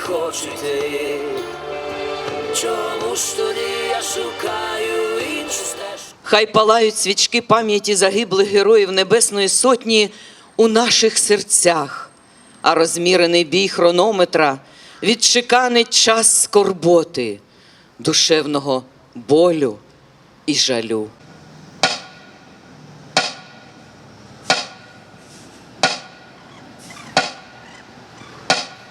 хочу йти. Чому ж тоді я шукаю іншу стежку? Хай палають свічки пам'яті загиблих героїв Небесної Сотні у наших серцях, а розмірений бій хронометра відчеканить час скорботи, душевного болю і жалю.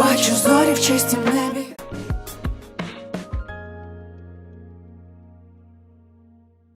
бачу зорі в чистім небі.